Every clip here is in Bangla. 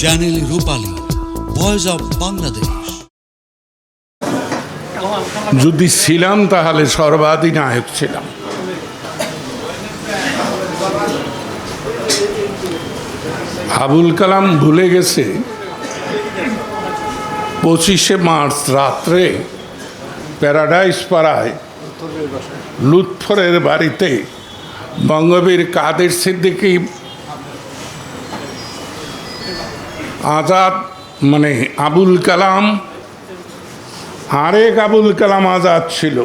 Channel Rupali voice of Bangladesh যদি ছিলাম তাহলে সর্বাধিনায়ক ছিলাম। আবুল কালাম ভুলে গেছে, পঁচিশে মার্চ রাত্রে প্যারাডাইস পাড়ায় লুৎফরের বাড়িতে বঙ্গবীর কাদের সিদ্দিকী আজাদ মানে আবুল কালাম। আরেক আবুল কালাম আজাদ ছিল,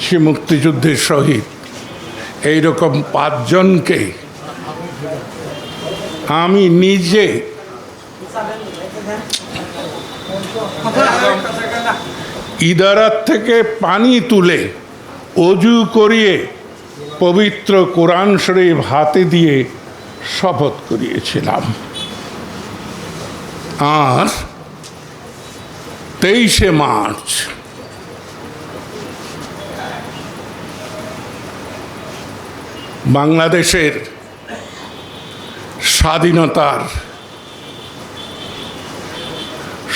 সে মুক্তিযুদ্ধের শহীদ। এইরকম পাঁচজনকে আমি নিজে ইদারাত থেকে পানি তুলে, অজু করিয়ে, পবিত্র কোরআন শরীফ হাতে দিয়ে শপথ করিয়েছিলাম। আর তেইশে মার্চ। বাংলাদেশের স্বাধীনতার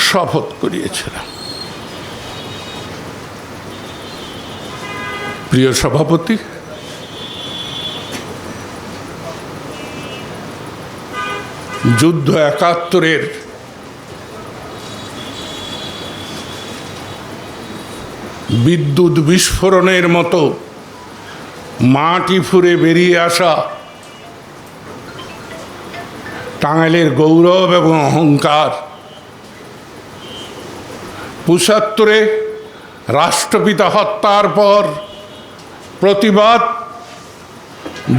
শপথ করিয়েছিলাম। প্রিয় সভাপতি যুদ্ধ একাত্তরের বিদ্যুৎ বিস্ফোরণের মতো মাটি ফুরে বেরিয়ে আসা টাঙ্গাইলের গৌরব এবং অহংকার। পঁচাত্তরে রাষ্ট্রপিতা হত্যার পর প্রতিবাদ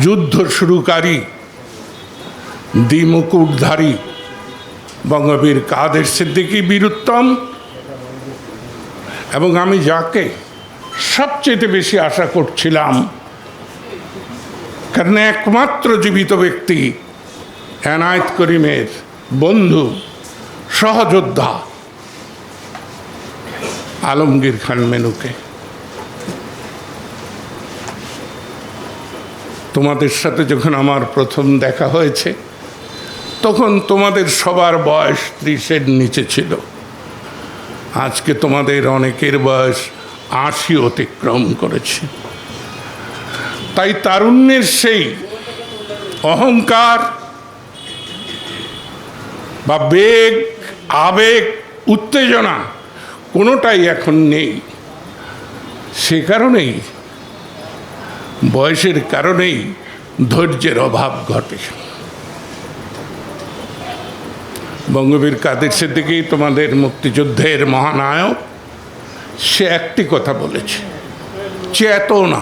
যুদ্ধ শুরুকারী দ্বিমুকুটধারী বঙ্গবীর কাদের সিদ্দিকী বীরুত্তম এবং আমি যাকে সবচেয়ে বেশি আশা করছিলাম, কারণ একমাত্র জীবিত ব্যক্তি, এনায়েত করিমের বন্ধু, সহযোদ্ধা, আলমগীর খান মেনুকে। তোমাদের সাথে যখন আমার প্রথম দেখা হয়েছে, তখন তোমাদের সবার বয়স ত্রিশের নিচে ছিল। আজকে তোমাদের অনেকের বয়স আশি অতিক্রম করেছে। তাই তারুণ্যের সেই অহংকার বা বেগ, আবেগ, উত্তেজনা কোনোটাই এখন নেই। সে কারণেই, বয়সের কারণেই ধৈর্যের অভাব ঘটে। বঙ্গবীর কাদের সিদ্দিকী তোমাদের মুক্তিযুদ্ধের মহানায়ক? সে একটি কথা বলেছে, চেতনা।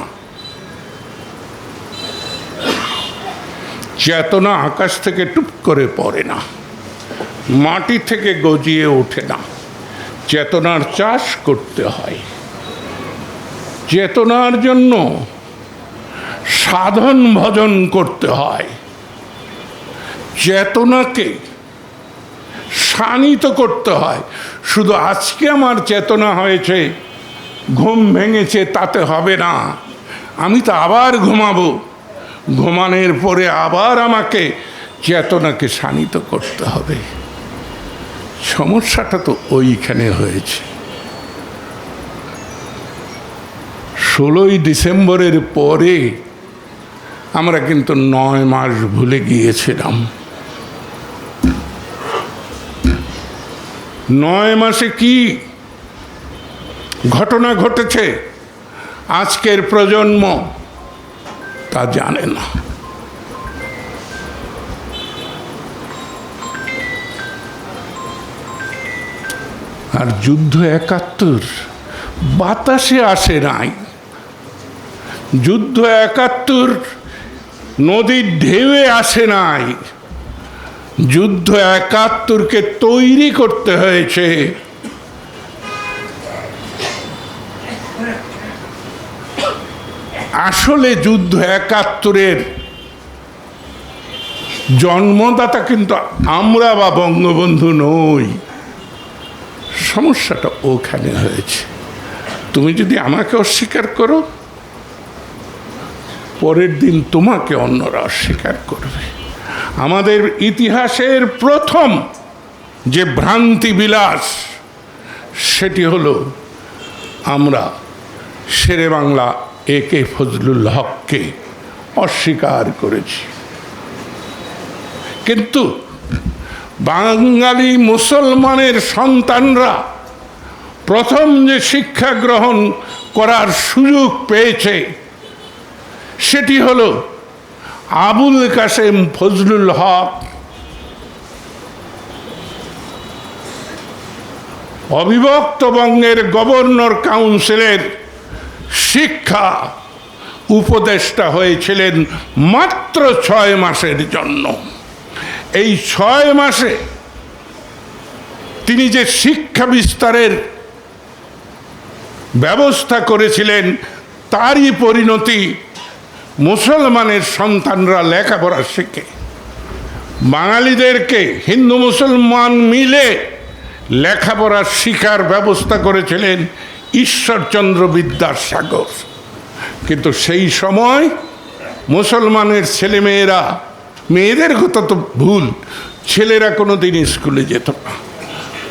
চেতনা আকাশ থেকে টুপ করে পড়ে না, মাটি থেকে গজিয়ে ওঠে না। চেতনার চাষ করতে হয়। চেতনার জন্য সাধন ভজন করতে হয়। চেতনাকে শানিত করতে হয়। শুধু আজকে আমার চেতনা হয়েছে, ঘুম ভেঙেছে, তাতে হবে না। আমি তো আবার ঘুমাবো। ঘুমানোর পরে আবার আমাকে চেতনাকে শানিত করতে হবে। সমস্যাটা তো ওইখানে হয়েছে। ষোলোই ডিসেম্বরের পরে আমরা কিন্তু নয় মাস ভুলে গিয়েছিলাম। নয় মাসে কি ঘটনা ঘটেছে? আজকের প্রজন্ম তা জানে না। আর যুদ্ধ একাত্তর, বাতাসে আসে নাই। যুদ্ধ একাত্তর, নদীর ঢেউয়ে আসে নাই। যুদ্ধ একাত্তরকে তৈরি করতে হয়েছে। আসলে যুদ্ধ একাত্তরের জন্মদাতা কিন্তু আমরা বা বঙ্গবন্ধু নই। সমস্যাটা ওখানে হয়েছে। তুমি যদি আমাকে অস্বীকার করো, পরের দিন তোমাকে অন্যরা অস্বীকার করবে। আমাদের ইতিহাসের প্রথম যে ভ্রান্তি বিলাস সেটি হলো আমরা শেরে বাংলা এ কে ফজলুল হককে অস্বীকার করেছি। কিন্তু বাঙালি মুসলমানের সন্তানরা প্রথম যে শিক্ষা গ্রহণ করার সুযোগ পেয়েছে, সেটি হলো আবুল কাসেম ফজলুল হক অবিভক্ত বঙ্গের গভর্নর কাউন্সিলের শিক্ষা উপদেষ্টা হয়েছিলেন মাত্র ছয় মাসের জন্য। এই ছয় মাসে তিনি যে শিক্ষা বিস্তারের ব্যবস্থা করেছিলেন, তারই পরিণতি মুসলমানের সন্তানরা লেখাপড়া শেখে। বাঙালিদেরকে হিন্দু মুসলমান মিলে লেখাপড়া শিখার ব্যবস্থা করেছিলেন ঈশ্বরচন্দ্র বিদ্যাসাগর। কিন্তু সেই সময় মুসলমানের ছেলেমেয়েরা, মেয়েদের কথা তো ভুল, ছেলেরা কোনো দিন স্কুলে যেত না।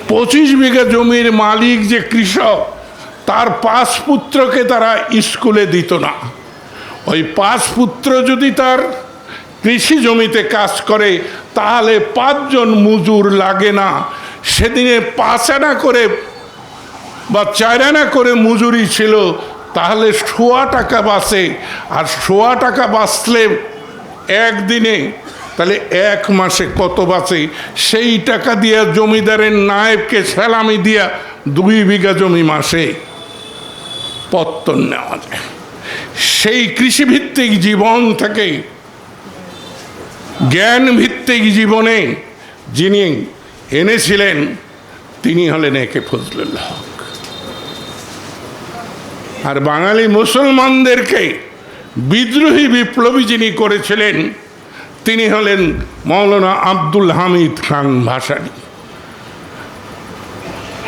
পঁচিশ বিঘা জমির মালিক যে কৃষক, তার পাঁচ পুত্রকে তারা স্কুলে দিত না। ওই পাঁচ পুত্র যদি তার কৃষি জমিতে কাজ করে, তাহলে পাঁচজন মজুর লাগে না। সেদিনে পাঁচ আনা করে বা চার আনা করে মজুরি ছিল, তাহলে সোয়া টাকা বাঁচে। আর সোয়া টাকা বাঁচলে একদিনে, তাহলে এক মাসে কত বাঁচে? সেই টাকা দিয়া জমিদারের নায়েবকে সেলামি দিয়া দুই বিঘা জমি মাসে পত্তন নেওয়া যায়। সেই কৃষিভিত্তিক জীবন থেকে জ্ঞান ভিত্তিক জীবনে যিনি এনেছিলেন, তিনি হলেন একে ফজলুল হক। আর বাঙালি মুসলমানদেরকে বিদ্রোহী বিপ্লবী যিনি করেছিলেন, তিনি হলেন মৌলানা আব্দুল হামিদ খান ভাসানী।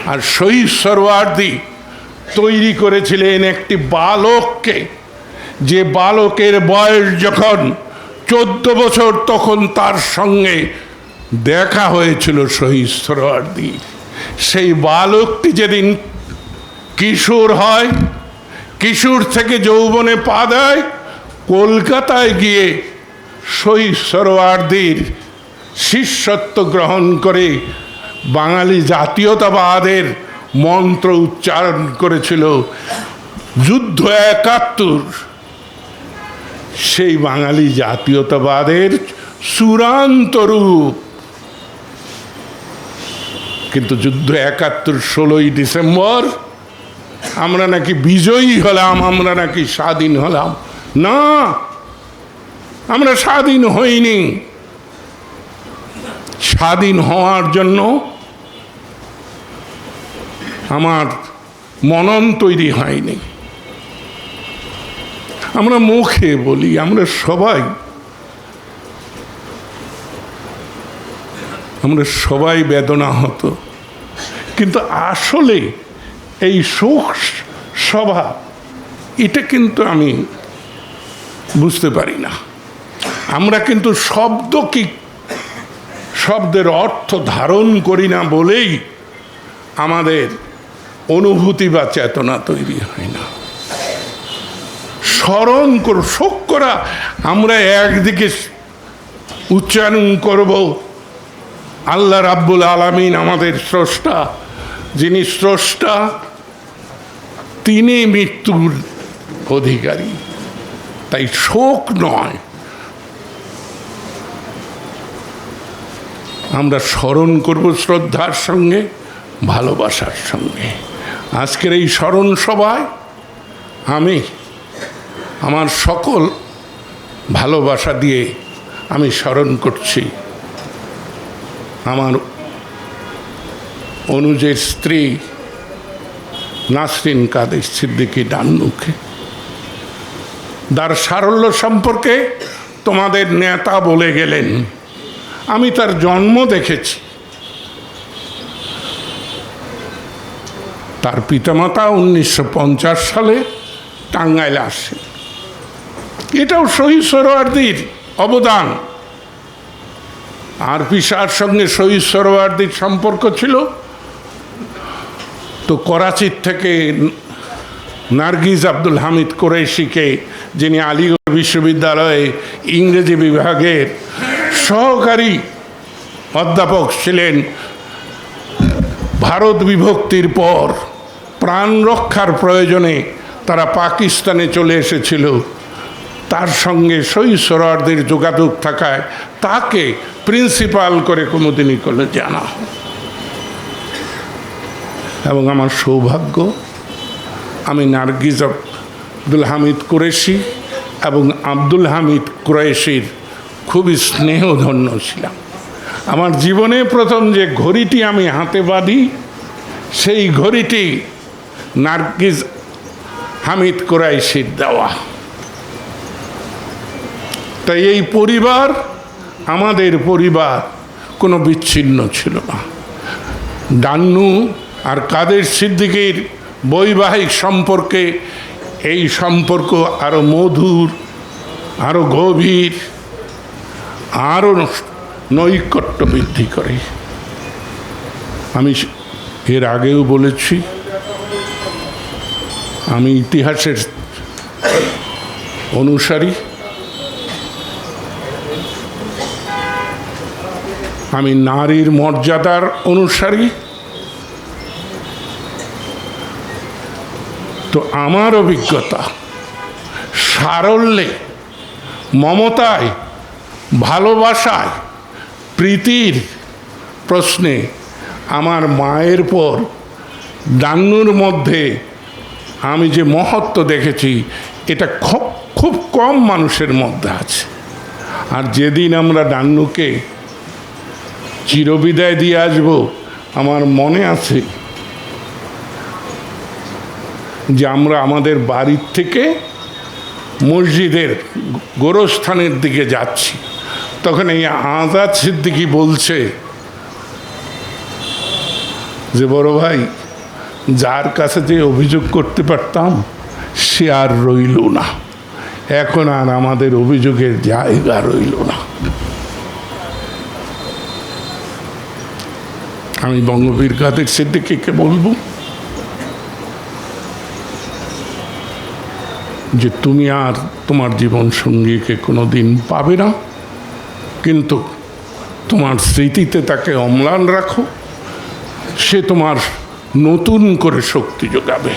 আর শহীদ সরওয়ার্দি তৈরি করেছিলেন একটি বালককে যে বালকের বয়স যখন চোদ্দ বছর, তখন তার সঙ্গে দেখা হয়েছিল শহীদ সেই বালকটি যেদিন কিশোর হয়, কিশোর থেকে যৌবনে পা দেয়, কলকাতায় গিয়ে শহীদ সরোয়ার্দির শিষ্যত্ব গ্রহণ করে বাঙালি জাতীয়তাবাদের মন্ত্র উচ্চারণ করেছিল, যুদ্ধ একাত্তর। সেই বাঙালি জাতীয়তাবাদের চূড়ান্ত রূপ। কিন্তু যুদ্ধ একাত্তর ষোলোই ডিসেম্বর, আমরা নাকি বিজয়ী হলাম, আমরা নাকি স্বাধীন হলাম। না, আমরা স্বাধীন হইনি। স্বাধীন হওয়ার জন্য আমার মনন তৈরি হয়নি। আমরা মুখে বলি, আমরা সবাই আমরা সবাই বেদনা হতো কিন্তু আসলে এই শোক সভা, এটা কিন্তু আমি বুঝতে পারি না। আমরা কিন্তু শব্দ কি, শব্দের অর্থ ধারণ করি না বলেই আমাদের অনুভূতি বা চেতনা তৈরি হয় না। স্মরণ কর শোক করা আমরা একদিকে উচ্চারণ করব। আল্লাহ রাব্বুল আলামিন আমাদের স্রষ্টা, যিনি স্রষ্টা, তিনি মৃত্যুর অধিকারী। তাই শোক নয়। আমরা স্মরণ করব শ্রদ্ধার সঙ্গে, ভালোবাসার সঙ্গে। আজকের এই স্মরণ সভায় আমি আমার সকল ভালোবাসা দিয়ে আমি স্মরণ করছি। আমার অনুজের স্ত্রী নাসরিন কাদের সিদ্দিকি ডান্নুকে। তার সারল্য সম্পর্কে তোমাদের নেতা বলে গেলেন। আমি তার জন্ম দেখেছি। তার পিতামাতা উনিশশো পঞ্চাশ সালে টাঙ্গাইলে আসে। এটাও শহীদ সরোয়ার্দির অবদান। আর পিসার সঙ্গে শহীদ সরোয়ার্দির সম্পর্ক ছিল। তো করাচির থেকে নার্গিজ আব্দুল হামিদ কোরেশিকে যিনি আলিগড় বিশ্ববিদ্যালয়ে ইংরেজি বিভাগের সহকারী অধ্যাপক ছিলেন, ভারত বিভক্তির পর প্রাণ রক্ষার প্রয়োজনে তারা পাকিস্তানে চলে এসেছিল। তার সঙ্গে সই সরারদের যোগাযোগ থাকায় তাকে প্রিন্সিপাল করে কোনোদিনই করলে জানা। এবং আমার সৌভাগ্য, আমি নার্গিস আব্দুল হামিদ কুরেশি এবং আব্দুল হামিদ কুরেশির খুবই স্নেহধন্য ছিলাম আমার জীবনে প্রথম যে ঘড়িটি আমি হাতে বাঁধি, সেই ঘড়িটি নার্গিজ হামিদ কুরাইশির দেওয়া তাই এই পরিবার আমাদের পরিবার কোনো বিচ্ছিন্ন ছিল না। ডান্নু আর কাদের সিদ্দিকির বৈবাহিক সম্পর্কে এই সম্পর্ক আরও মধুর আরও গভীর আরও নৈকট্য বৃদ্ধি করে। আমি এর আগেও বলেছি, আমি ইতিহাসের অনুসারী। আমি নারীর মর্যাদার অনুসারী। তো আমার অভিজ্ঞতা, সারল্যে, মমতায়, ভালোবাসায়, প্রীতির প্রশ্নে আমার মায়ের পর ডান্নুর মধ্যে আমি যে মহত্ব দেখেছি, এটা খুব খুব কম মানুষের মধ্যে আছে। আর যেদিন আমরা ডান্নুকে চিরবিদায় দিয়ে আসব। আমার মনে আছে যে আমরা আমাদের বাড়ির থেকে মসজিদের গোরস্থানের দিকে যাচ্ছি। তখন এই আজাদ সিদ্দিকি বলছে যে, বড় ভাই, যার কাছে যে অভিযোগ করতে পারতাম, সে আর রইল না। এখন আর আমাদের অভিযোগের জায়গা রইল না। আমি বঙ্গবীর কাদের সিদ্দিকিকে বলব যে তুমি আর তোমার জীবন সঙ্গীকে কোনো দিন পাবে না, কিন্তু তোমার স্মৃতিতে তাকে অম্লান রাখো, সে তোমার নতুন করে শক্তি যোগাবে।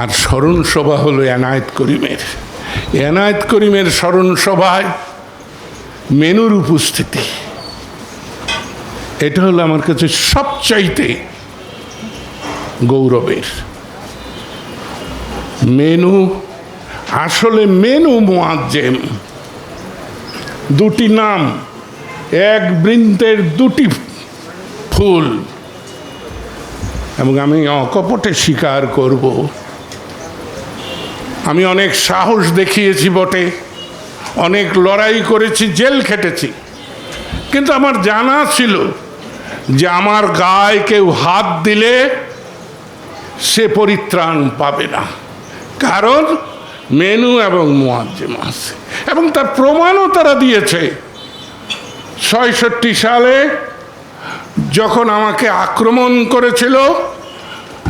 আর স্মরণ সভা হলো এনায়েত করিমের। এনায়েত করিমের স্মরণ সভায় মেনুর উপস্থিতি। এটা হলো আমার কাছে সবচাইতে গৌরবের। মেনু, আসলে মেনু মোয়াজ্জেম। দুটি নাম, এক বৃন্তের দুটি ফুল। এবং আমি অকপটে স্বীকার করব। আমি অনেক সাহস দেখিয়েছি বটে, অনেক লড়াই করেছি, জেল খেটেছি। কিন্তু আমার জানা ছিল যে আমার গায়ে কেউ হাত দিলে সে পরিত্রাণ পাবে না। কারণ মেনু এবং মোয়াজ্জেম আছে। এবং তার প্রমাণও তারা দিয়েছে। ছয়ষট্টি সালে যখন আমাকে আক্রমণ করেছিল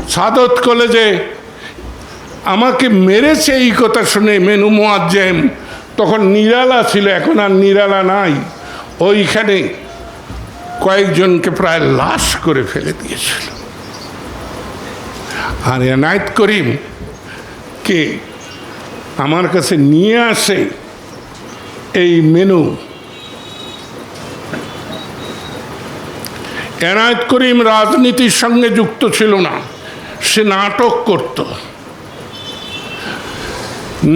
সাদত কলেজে, আমাকে মেরেছে এই কথা শুনে মেনু মোয়াজ্জেম, তখন নিরালা ছিল, এখন আর নিরালা নাই। ওইখানে কয়েকজনকে প্রায় লাশ করে ফেলে দিয়েছিল। আর এনায়েত করিম কে আমার কাছে নিয়ে আসে এই মেনু। এনায়েত করিম রাজনীতির সঙ্গে যুক্ত ছিল না, সে নাটক করত।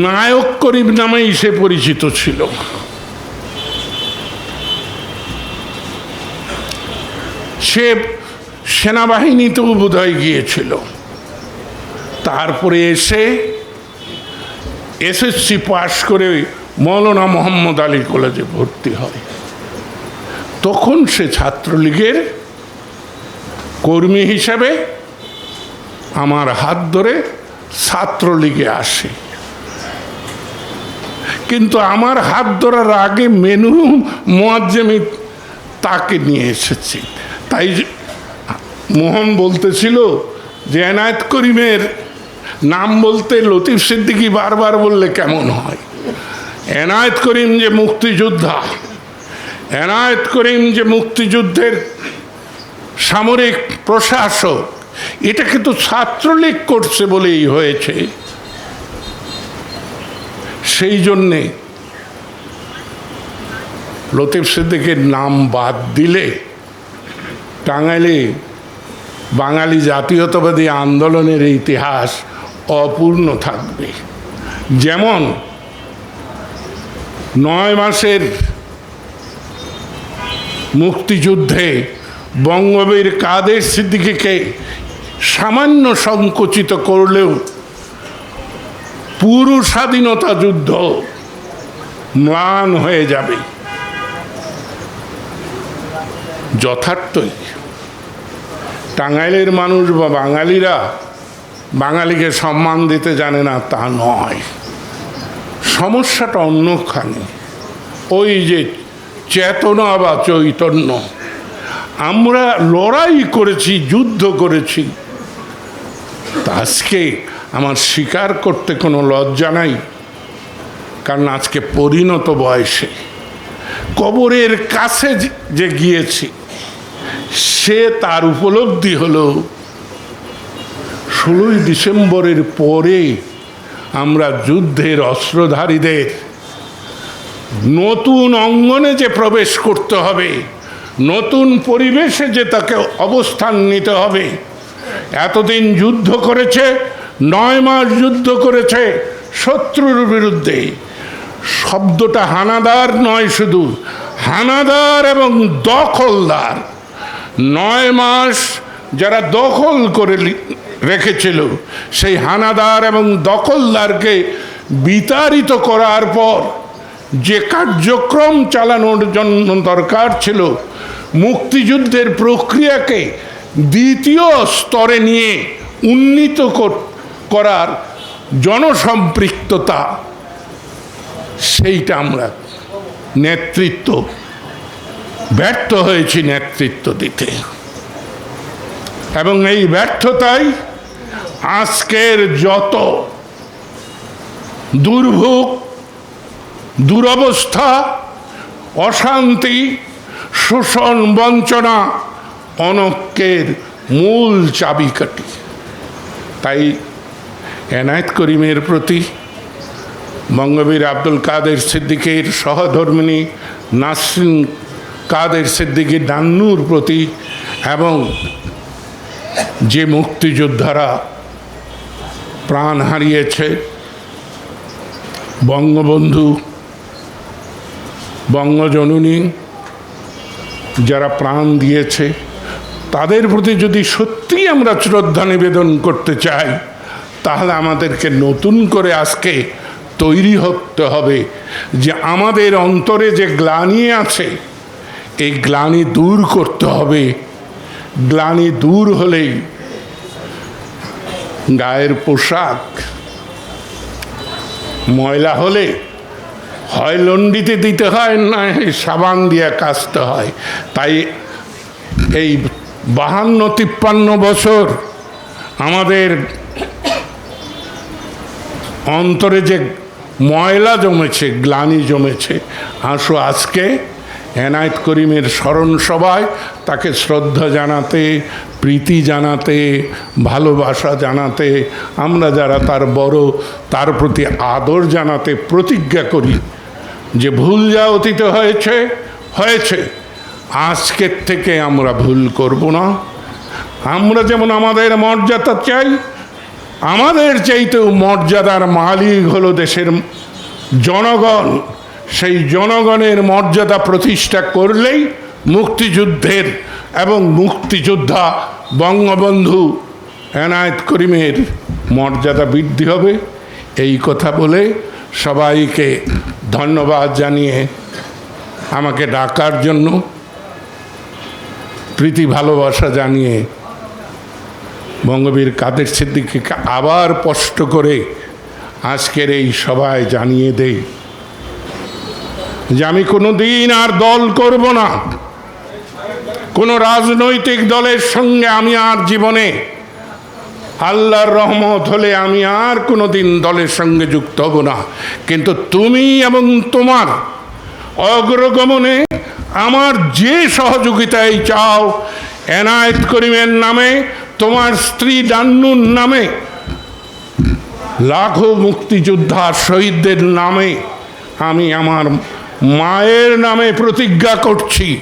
নায়ক করিম নামেই সে পরিচিত ছিল। সে সেনাবাহিনীতেও বোধহয় গিয়েছিল। তারপরে এসে এসএসসি পাশ করে মৌলানা মোহাম্মদ আলী কলেজে ভর্তি হয়। তখন সে ছাত্রলীগের কর্মী হিসাবে আমার হাত ধরে ছাত্রলীগে আসে। কিন্তু আমার হাত ধরার আগে মেনু মোয়াজ্জেমি তাকে নিয়ে এসেছি। তাই মোহন বলতেছিল যে এনায়েত করিমের নাম বলতে লতিফ সিদ্দিকি বারবার বললে কেমন হয়? এনায়েত করিম যে মুক্তিযোদ্ধা, এনায়েত করিম যে মুক্তিযুদ্ধের সামরিক প্রশাসক, এটা কিন্তু ছাত্রলীগ করছে বলেই হয়েছে। সেই জন্যে লতিফ সিদ্দিকের নাম বাদ দিলে টাঙ্গাইলে বাঙালি জাতীয়তাবাদী আন্দোলনের ইতিহাস অপূর্ণ থাকবে। যেমন নয় মাসের মুক্তিযুদ্ধে বঙ্গবীর কাদের সিদ্দিকীকে সামান্য সংকুচিত করলেও পুরো স্বাধীনতা যুদ্ধ ম্লান হয়ে যাবে। যথার্থই। টাঙ্গাইলের মানুষ বা বাঙালিরা বাঙালিকে সম্মান দিতে জানে না, তা নয়। সমস্যাটা অন্যখানে। ওই যে চেতনা বা চৈতন্য। আমরা লড়াই করেছি, যুদ্ধ করেছি। আজকে আমার স্বীকার করতে কোনো লজ্জা নাই, কারণ আজকে পরিণত বয়সে। কবরের কাছে যে গিয়েছি সে তার উপলব্ধি হলো, ষোলোই ডিসেম্বরের পরে আমরা যুদ্ধের অস্ত্রধারীদের নতুন অঙ্গনে যে প্রবেশ করতে হবে, নতুন পরিবেশে যে তাকে অবস্থান নিতে হবে। এতদিন যুদ্ধ করেছে, নয় মাস যুদ্ধ করেছে শত্রুর বিরুদ্ধে। শব্দটা হানাদার নয় শুধু, হানাদার এবং দখলদার। নয় মাস যারা দখল করে রেখেছিল, সেই হানাদার এবং দখলদারকে বিতাড়িত করার পর যে কার্যক্রম চালানোর জন্য দরকার ছিল, মুক্তিযুদ্ধের প্রক্রিয়াকে দ্বিতীয় স্তরে নিয়ে উন্নীত করার জনসম্পৃক্ততা, সেইটা আমরা নেতৃত্ব ব্যর্থ হয়েছি নেতৃত্ব দিতে। এবং এই ব্যর্থতাই আজকের যত দুর্ভোগ, দুরবস্থা, অশান্তি, শোষণ, বঞ্চনা অনক্যের মূল চাবিকাঠি। তাই এনায়েত করিমের প্রতি বঙ্গবীর আব্দুল কাদের সিদ্দিকের সহধর্মিনী নাসরিন কাদের সিদ্দিকী নান্নুর প্রতি এবং যে মুক্তিযোদ্ধারা প্রাণ হারিয়েছে, বঙ্গবন্ধু, বঙ্গজননী, যারা প্রাণ দিয়েছে, তাদের প্রতি যদি সত্যি আমরা শ্রদ্ধা নিবেদন করতে চাই, তাহলে আমাদেরকে নতুন করে আজকে তৈরি হতে হবে যে আমাদের অন্তরে যে গ্লানি আছে এই গ্লানি দূর করতে হবে। গ্লানি দূর হলেই গায়ের পোশাক, ময়লা হলে হয় লন্ডিতে দিতে হয়, না সাবান দিয়ে কাচতে হয়। তাই এই বাহান্ন, তিপ্পান্ন বছর আমাদের অন্তরে যে ময়লা জমেছে, গ্লানি জমেছে, আসো আজকে এনায়েত করিমের স্মরণ সভায় তাকে শ্রদ্ধা জানাতে, প্রীতি জানাতে, ভালোবাসা জানাতে, আমরা যারা তার বড়, তার প্রতি আদর জানাতে প্রতিজ্ঞা করি যে ভুল যা অতীত হয়েছে হয়েছে। আজকের থেকে আমরা ভুল করব না। আমরা যেমন আমাদের মর্যাদা চাই, আমাদের চাইতেও মর্যাদার মালিক হলো দেশের জনগণ। সেই জনগণের মর্যাদা প্রতিষ্ঠা করলেই মুক্তিযুদ্ধের এবং মুক্তিযোদ্ধা বঙ্গবন্ধু এনায়েত করিমের মর্যাদা বৃদ্ধি হবে। এই কথা বলে সবাইকে ধন্যবাদ জানিয়ে আমাকে ডাকার জন্য প্রীতি ভালোবাসা জানিয়ে বঙ্গবীর কাদের সিদ্দিকীকে আবার স্পষ্ট করে আজকের এই সভায় জানিয়ে দেই। যে আমি কোনো দিন আর দল করব না। কোনো রাজনৈতিক দলের সঙ্গে আমি আর জীবনে আল্লাহর রহমত হলে আমি আর কোনো দিন দলের সঙ্গে যুক্ত হব না। কিন্তু তুমি এবং তোমার অগ্রগমনে আমার যে সহযোগিতাই চাও, এনায়েত করিমের নামে, তোমার স্ত্রী ডান্নুর নামে, লাখো মুক্তিযোদ্ধা শহীদদের নামে আমি আমার মায়ের নামে প্রতিজ্ঞা করছি।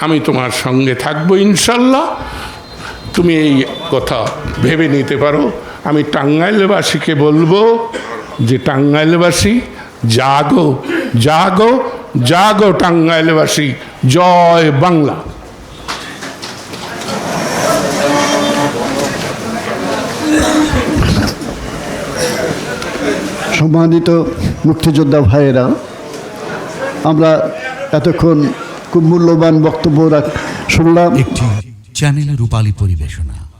আমি তোমার সঙ্গে থাকব ইনশাল্লাহ। তুমি এই কথা ভেবে নিতে পারো। আমি টাঙ্গাইলবাসীকে বলব যে, টাঙ্গাইলবাসী, জাগো জাগো জাগো টাঙ্গাইলবাসী, জয় বাংলা। সম্মানিত মুক্তিযোদ্ধা ভাইয়েরা আমরা এতক্ষণ খুব মূল্যবান বক্তব্য রাখ- শুনলাম। একটি চ্যানেলের রূপালী পরিবেশনা।